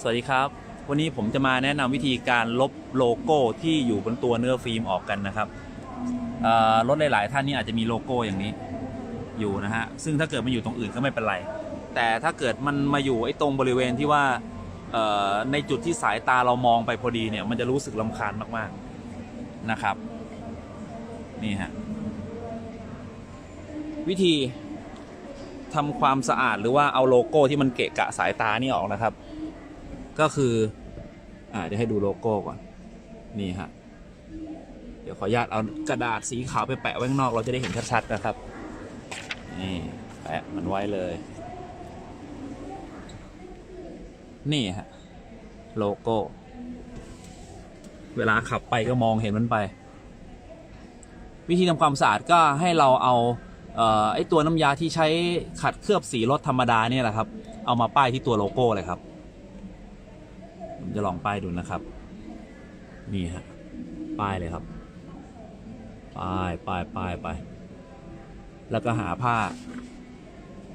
สวัสดีครับ วันนี้ผมจะมาแนะนำวิธีการลบโลโก้ที่อยู่บนตัวเนื้อฟิล์มออกกันนะครับรถหลาย ๆ ท่านนี่อาจจะมีโลโก้อย่างนี้อยู่นะฮะซึ่งถ้าเกิดมันอยู่ตรงอื่นก็ไม่เป็นไร แต่ถ้าเกิดมันมาอยู่ไอ้ตรงบริเวณที่ว่าในจุดที่สายตาเรามองไปพอดีเนี่ยมันจะรู้สึกลำคาญมาก ๆ นะครับนี่ฮะวิธีทำความสะอาดหรือว่าเอาโลโก้ที่มันเกะกะสายตานี่ออกนะครับ ก็คืออ่าเดี๋ยวให้ดูโลโก้ก่อน นี่ฮะ เดี๋ยวขออนุญาตเอากระดาษสีขาวไปแปะไว้ข้างนอกเราจะได้เห็นชัดๆนะครับ นี่ แปะมันไว้เลย นี่ฮะ โลโก้ เวลาขับไปก็มองเห็นมันไป วิธีทำความสะอาดก็ให้เราเอาเอ่อไอตัวน้ำยาที่ใช้ขัดเคลือบสีรถธรรมดาเนี่ยแหละครับ เอามาป้ายที่ตัวโลโก้เลยครับ ผมจะลองป้ายดูนะครับ นี่ฮะป้ายเลยครับ ป้ายป้ายป้ายไป แล้วก็หาผ้า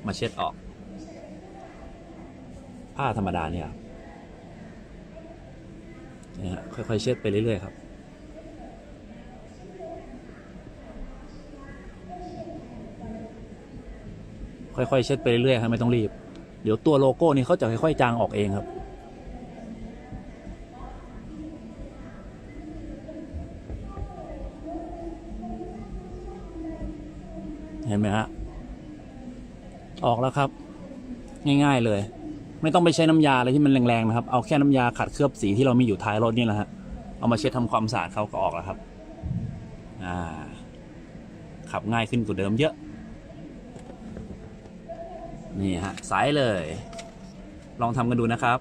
มาเช็ดออก ผ้าธรรมดาเนี่ยนี่ฮะค่อยๆเช็ดไปเรื่อยๆครับค่อยๆเช็ดไปเรื่อยๆครับไม่ต้องรีบ เดี๋ยวตัวโลโก้นี่เขาจะค่อยๆจางออกเองครับ เห็นไหมฮะ ออกแล้วครับ ง่ายๆเลย ไม่ต้องไปใช้น้ำยาอะไรที่มันแรงๆนะครับ เอาแค่น้ำยาขัดเคลือบสีที่เรามีอยู่ท้ายรถนี่แหละฮะ เอามาเช็ดทำความสะอาดเขาก็ออกแล้วครับ อ่า ขับง่ายขึ้นกว่าเดิมเยอะ นี่ฮะใสเลย ลองทำกันดูนะครับ